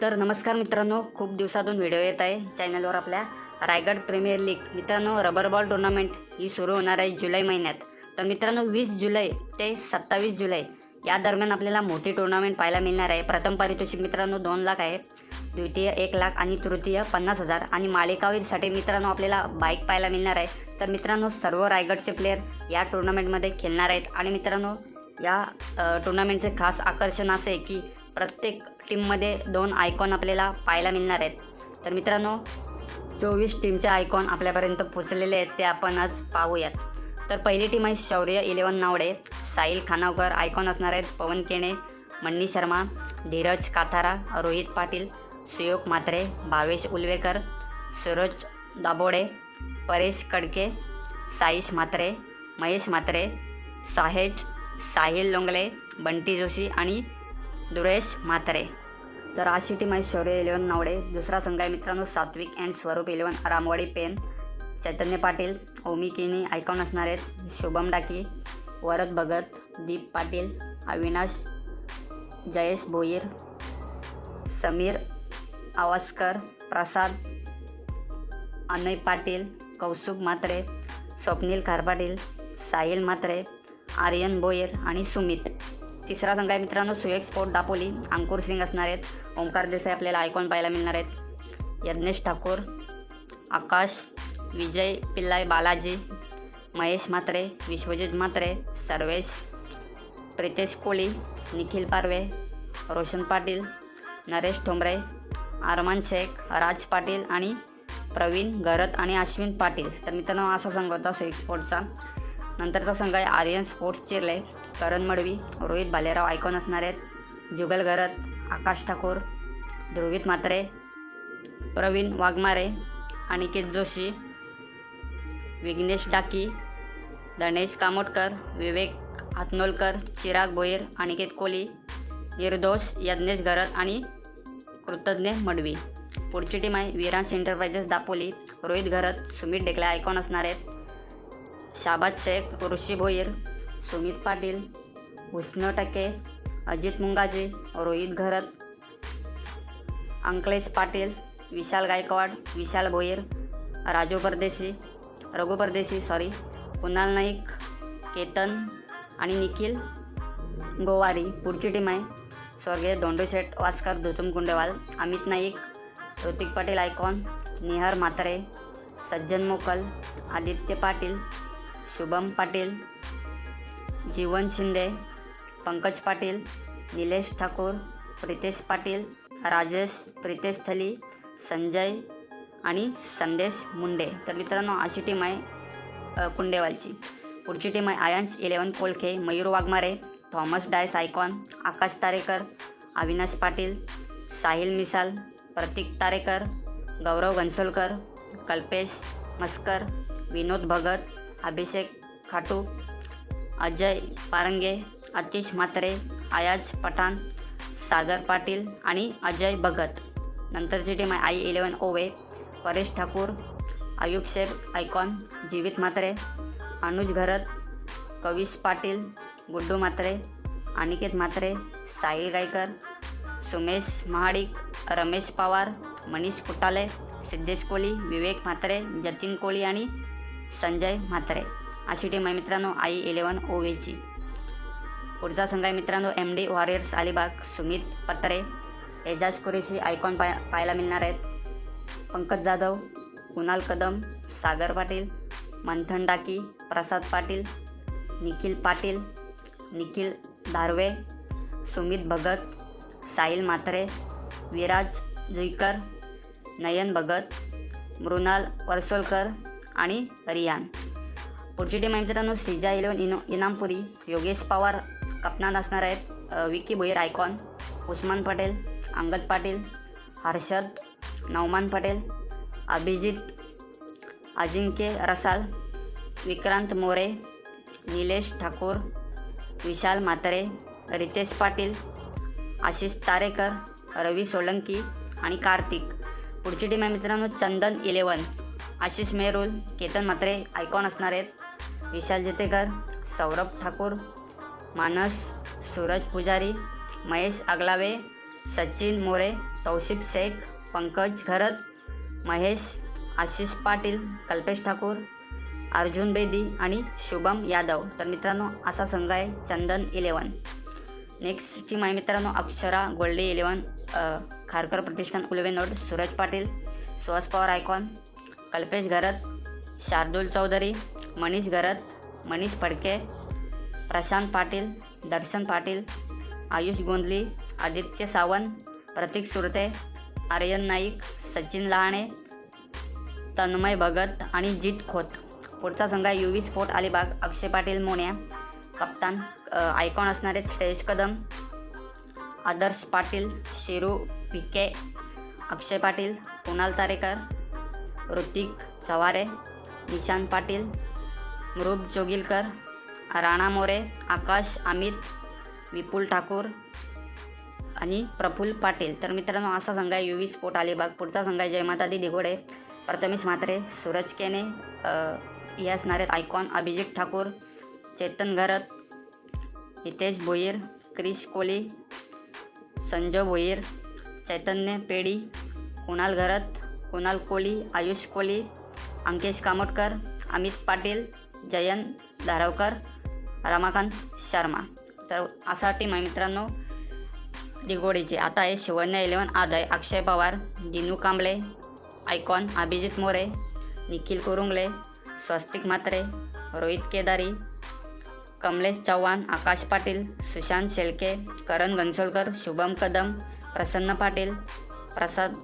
तर नमस्कार मित्रांनो खूप दिवसातून व्हिडिओ येत आहे चॅनलवर आपल्या रायगड प्रीमियर लीग मित्रांनो रबर बॉल टुर्नामेंट ही सुरू होणार आहे जुलै महिन्यात. तर मित्रांनो वीस जुलै ते सत्तावीस जुलै या दरम्यान आपल्याला मोठी टुर्नामेंट पाहायला मिळणार आहे. प्रथम पारितोषिक मित्रांनो दोन लाख आहे. द्वितीय एक लाख आणि तृतीय पन्नास हजार. आणि मालिकावीरसाठी मित्रांनो आपल्याला बाईक पाहायला मिळणार आहे. तर मित्रांनो सर्व रायगडचे प्लेयर या टुर्नामेंटमध्ये खेळणार आहेत. आणि मित्रांनो या टुर्नामेंटचे खास आकर्षण असे की प्रत्येक टीममध्ये दोन आयकॉन आपल्याला पाहायला मिळणार आहेत. तर मित्रांनो चोवीस टीमचे आयकॉन आपल्यापर्यंत पोचलेले आहेत ते आपण आज पाहूयात. तर पहिली टीम आहे शौर्य इलेवन नावडे साहिल खानावकर आयकॉन असणार आहेत पवन केणे मन्नी शर्मा धीरज काथारा रोहित पाटील सुयोग म्हात्रे भावेश उलवेकर सूरज दाबोडे परेश कडके साईश म्हात्रे महेश म्हात्रे साहेज साहिल लोंगले बंटी जोशी आणि दुरेश म्हात्रे. तर अशी टीम आहे शौर्य इलेवन नावडे दुसरा संघ आहे मित्रांनो Satvik and Swarup eleven Ramwadi Pen. Chaitanya Patil Omi Kini icon असणार आहेत. शुभम डाकी वरद भगत दीप पाटील अविनाश जयेश भोईर समीर आवासकर प्रसाद अनय पाटील कौस्तुभ म्हात्रे स्वप्नील खारपाटील साहिल म्हात्रे आर्यन बोयर आणि सुमित. तिसरा संघ आहे मित्रांनो सुयोग स्पोर्ट दापोली. अंकुर सिंग असणार आहेत. ओंकार देसाई आपल्याला आयकॉन पाहायला मिळणार आहेत. यज्ञेश ठाकूर आकाश विजय पिल्लाय बालाजी महेश म्हात्रे विश्वजित म्हात्रे सर्वेश प्रितेश कोळी निखिल पारवे रोशन पाटील नरेश ठोंबरे आरमान शेख राज पाटील आणि प्रवीण गरत आणि अश्विन पाटील. तर मित्रांनो असा संघ होता सुयोग स्पोर्टचा. नंतरचा संघ आहे आर्यन स्पोर्ट्स चिरले. करण मडवी रोहित भालेराव आयकॉन असणार आहेत. जुगल गरत आकाश ठाकूर ध्रुवित म्हात्रे प्रवीण वाघमारे अनिकेत जोशी विघ्नेश डाकी गणेश कामोटकर विवेक हातनोलकर चिराग बोईर अनिकेत कोली निर्दोष यज्ञेश गरत आणि कृतज्ञ मडवी. पुढची टीम आहे विरांश एंटरप्राइजेस दापोली रोहित घरत सुमित डेकला आयकॉन असणार आहेत. शाबाद शेख ऋषी भोईर सुमित पाटील उष्ण टके अजित मुंगाजे रोहित घरत अंकलेश पाटील विशाल गायकवाड विशाल भोईर राजू परदेशी रघु परदेशी सॉरी कुणाल नाईक केतन आणि निखिल गोवारी. पुढची टीम आहे स्वर्गीय दोंडूशेठ वास्कर धुतुम कुंडेवाल अमित नाईक ऋतिक पाटील आयकॉन निहार म्हात्रे सज्जन मोकल आदित्य पाटील शुभम पाटील जीवन शिंदे पंकज पाटील निलेश ठाकूर प्रितेश पाटील राजेश प्रितेश थली संजय आणि संदेश मुंडे. तर मित्रांनो अशी टीम आहे कुंडेवालची. पुढची टीम आहे Ayans eleven Kolkhe Mayur Waghmare Thomas Dias icon Akash Tarekar Avinash Patil Sahil Misal Pratik Tarekar गौरव घनसोलकर कल्पेश मस्कर विनोद भगत अभिषेक खाटू अजय पारंगे आतिश म्हात्रे आयाज पठाण सागर पाटील आणि अजय भगत. नंतरची टीम आहे आई इलेवन ओवे परेश ठाकूर आयुब शेख आयकॉन जीवित म्हात्रे अनुज घरत कविश पाटील गुड्डू म्हात्रे अनिकेत म्हात्रे साहिल गायकर सुमेश महाडिक रमेश पवार मनीष कुटाले सिद्धेश कोळी विवेक म्हात्रे जतीन कोळी आणि संजय म्हात्रे. अशी टीम आहे मित्रांनो आई इलेवन ओवेची. पुढचा संघ आहे मित्रांनो M D warriors Alibag Sumit Patre. Ejaz Qureshi icon पाय पाहायला मिळणार आहेत. पंकज जाधव कुणाल कदम सागर पाटील मंथन डाकी प्रसाद पाटील निखिल पाटील निखिल धारवे सुमित भगत साहिल म्हात्रे विराज जुईकर नयन भगत मृणाल वर्सोलकर आणि रियान. पुढची टीम आहे मित्रांनो श्रीजा इलेवन इनो इनामपुरी योगेश पवार कप्तान असणार आहेत विकी भोईर आयकॉन उस्मान पटेल अंगद पाटील हर्षद नवमान पटेल अभिजित अजिंक्य रसाळ विक्रांत मोरे निलेश ठाकूर विशाल म्हात्रे रितेश पाटील आशिष तारेकर रवी सोलंकी आणि कार्तिक. पुढची टीम आहे मित्रांनो चंदन इलेवन आशिष मेहरुल केतन म्हात्रे आयकॉन असणार आहेत. विशाल जितेकर सौरभ ठाकूर मानस सूरज पुजारी महेश आगलावे सचिन मोरे तौशिफ शेख पंकज घरत महेश आशिष पाटील कल्पेश ठाकूर अर्जुन बेदी आणि शुभम यादव. तर मित्रांनो असा संघ आहे चंदन इलेवन नेक्स्ट टीम आहे मित्रांनो अक्षरा गोल्डे इलेवन खारकर प्रतिष्ठान उलवेनोड सूरज पाटील सुहास पवार आयकॉन कल्पेश घरत शार्दुल चौधरी मनीष घरत मनीष फडके प्रशांत पाटील दर्शन पाटील आयुष गोंधली आदित्य सावंत प्रतीक सुरते आर्यन नाईक सचिन लहाणे तन्मय भगत आणि जीत खोत. पुढचा संघ आहे यू स्पोर्ट अलिबाग. अक्षय पाटील मोन्या कप्तान आयकॉन असणारे श्रेयश कदम आदर्श पाटील शिरू पिके अक्षय पाटील कुणाल तारेकर ऋतिक चवारे निशांत पाटील मृग जोगिलकर राणा मोरे आकाश अमित विपुल ठाकूर आणि प्रफुल्ल पाटील. तर मित्रांनो असा संघ आहे यू वी स्पोर्ट अलिबाग. पुढचा संघ आहे जयमातादी दिघोडे प्रथमेश म्हात्रे सूरज केने या हे असणारे आयकॉन अभिजित ठाकूर चेतन घरत हितेश भोईर क्रिश कोली संजय भोईर चैतन्य पेडी कुणाल घरत कुणाल कोली आयुष कोली अंकेश कामोटकर अमित पाटील जयंत धारावकर रमाकांत शर्मा. तर असा टीम आहे मित्रांनो दिगोडीची आता आहे शिवण्या इलेवन आदय अक्षय पवार दिनू कांबळे आयकॉन अभिजित मोरे निखिल कुरुंगले स्वस्तिक म्हात्रे रोहित केदारी कमलेश चव्हाण आकाश पाटील सुशांत शेळके करण घनसोलकर शुभम कदम प्रसन्न पाटील प्रसाद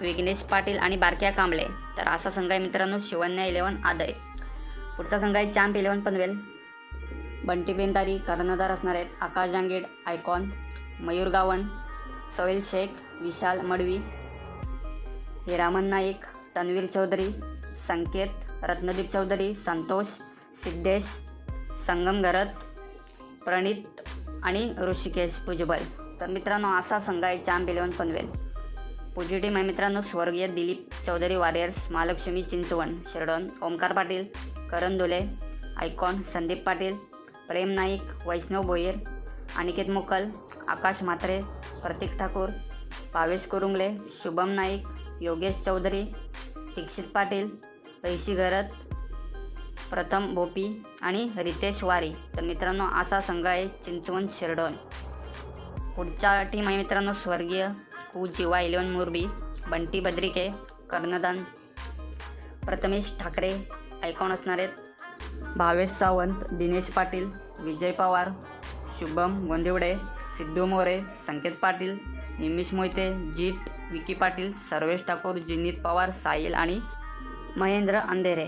विघ्नेश पाटील आणि बारक्या कांबळे. तर असा संघ आहे मित्रांनो शिवन्या इलेवन आदय पुढचा संघ आहे चॅम्प इलेवन पनवेल. बंटी बेंदारी कर्णधार असणार आहेत आकाश जांगीड आयकॉन मयूर गावण सोहेल शेख विशाल मडवी हिरामन नाईक तन्वीर चौधरी संकेत रत्नदीप चौधरी संतोष सिद्धेश संगम गरत प्रणित आणि ऋषिकेश भुजबळ. तर मित्रांनो असा संघ आहे चॅम्प इलेवन पनवेल. पुढची टीम आहे मित्रांनो स्वर्गीय दिलीप चौधरी वारियर्स महालक्ष्मी चिंचवण शिरडण ओमकार पाटील करण दोले आयकॉन संदीप पाटील प्रेम नाईक वैष्णव भोईर अनिकेत मुकल आकाश म्हात्रे प्रतीक ठाकूर भावेश कुरुंगले शुभम नाईक योगेश चौधरी दीक्षित पाटील पैशी घरत प्रथम भोपी आणि रितेश वारी. तर मित्रांनो असा संघ आहे चिंचवण शिरडोन. पुढच्या टीम आहे मित्रांनो स्वर्गीय कू. जिवा इलेवन मुरबी बंटी बद्रिके कर्णदान प्रथमेश ठाकरे आयकॉन असणार आहेत. भावेश सावंत दिनेश पाटील विजय पवार शुभम गोंदिवडे सिद्धू मोरे संकेत पाटील निमिष मोहिते जीत विकी पाटील सर्वेश ठाकूर जिनीत पवार साहिल आणि महेंद्र अंधेरे.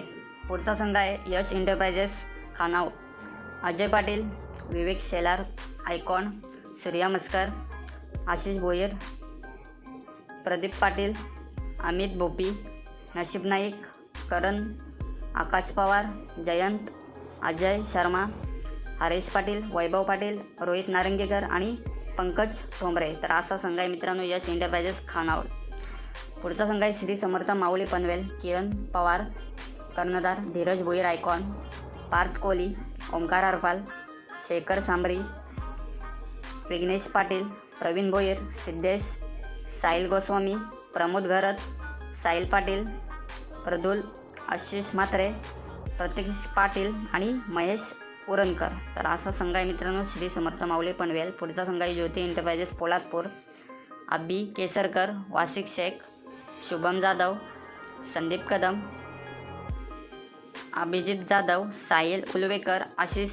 पुढचा संघ आहे यश एंटरप्राइजेस खानाव अजय पाटील विवेक शेलार आयकॉन सूर्या मस्कर आशिष भोयर प्रदीप पाटील अमित भोपी नशीब नाईक करण आकाश पवार जयंत अजय शर्मा हरेश पाटील वैभव पाटील रोहित नारंगेकर आणि पंकज ठोंबरे. तर असा संघ आहे मित्रांनो यश एंटरप्राइजेस खानावळ. पुढचा संघ आहे श्री समर्थ माऊली पनवेल किरण पवार कर्णधार धीरज भोईर आयकॉन पार्थ कोहली ओंकार अरपाल शेखर सांबरी विघ्नेश पाटील प्रवीण भोईर सिद्धेश साहिल गोस्वामी प्रमोद घरत साहिल पाटील प्रदुल आशिष म्हात्रे प्रतीश पाटील आणि महेश उरणकर तर असा संघ आहे मित्रांनो श्री समर्थ माऊली पनवेल. पुढचा संघ आहे ज्योती एंटरप्राइजेस पोलादपूर. अब्बी केसरकर वासिक शेख शुभम जाधव संदीप कदम अभिजित जाधव साहिल उलवेकर आशिष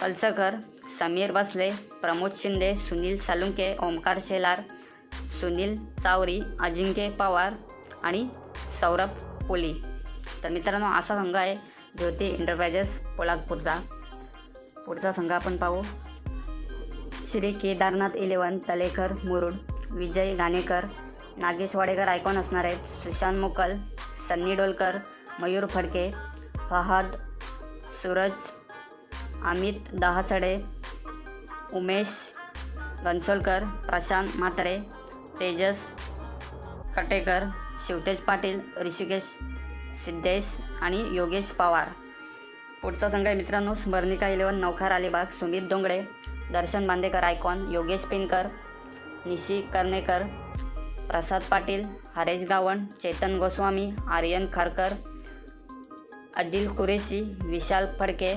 कलसकर समीर बसले प्रमोद शिंदे सुनील सालुंके ओमकार शेलार सुनील चावरी अजिंक्य पवार आणि सौरभ कोली तर मित्रांनो असा संघ आहे ज्योती एंटरप्राइजेस कोल्हापूरचा. पुढचा संघ आपण पाहू. श्री केदारनाथ इलेवन तलेकर मुरुड विजय घाणेकर नागेश वाडेकर आयकॉन असणार आहेत. सुशांत मुकल सन्नी डोलकर मयूर फडके फहाद सूरज अमित दहासडे उमेश घनसोलकर प्रशांत म्हात्रे तेजस कटेकर शिवतेज पाटील ऋषिकेश सिद्धेश आणि योगेश पवार. पुढचा संघ आहे मित्रांनो स्मरणिका इलेवन नौखार अलिबाग सुमित डोंगळे दर्शन बांदेकर आयकॉन योगेश पिनकर निशी कर्णेकर प्रसाद पाटील हरेश गावण चेतन गोस्वामी आर्यन खारकर अदिल कुरेशी विशाल फडके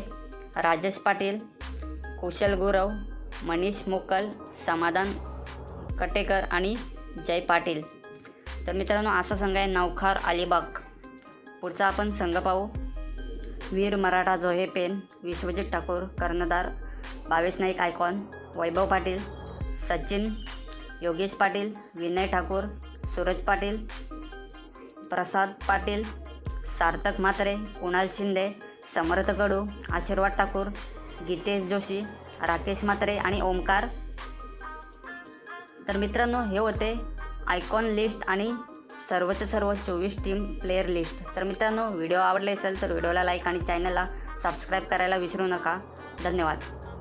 राजेश पाटील कुशल गुरव मनीष मोकल समाधान कटेकर आणि जय पाटील. तर मित्रांनो असा संघ आहे नौखार अलिबाग. पुढचा आपण संघ पाहू. वीर मराठा जोहे पेन विश्वजित ठाकूर कर्णधार बावीस नाईक आयकॉन वैभव पाटील सचिन योगेश पाटील विनय ठाकूर सूरज पाटील प्रसाद पाटील सार्थक म्हात्रे कुणाल शिंदे समर्थ कडू आशीर्वाद ठाकूर गीतेश जोशी राकेश म्हात्रे आणि ओमकार तर मित्रांनो हे होते आयकॉन लिस्ट आणि सर्वच सर्व चोवीस टीम प्लेयर लिस्ट तर मित्रांनो व्हिडिओ आवडले असेल तर व्हिडिओला लाईक आणि चॅनलला सबस्क्राईब करायला विसरू नका. धन्यवाद.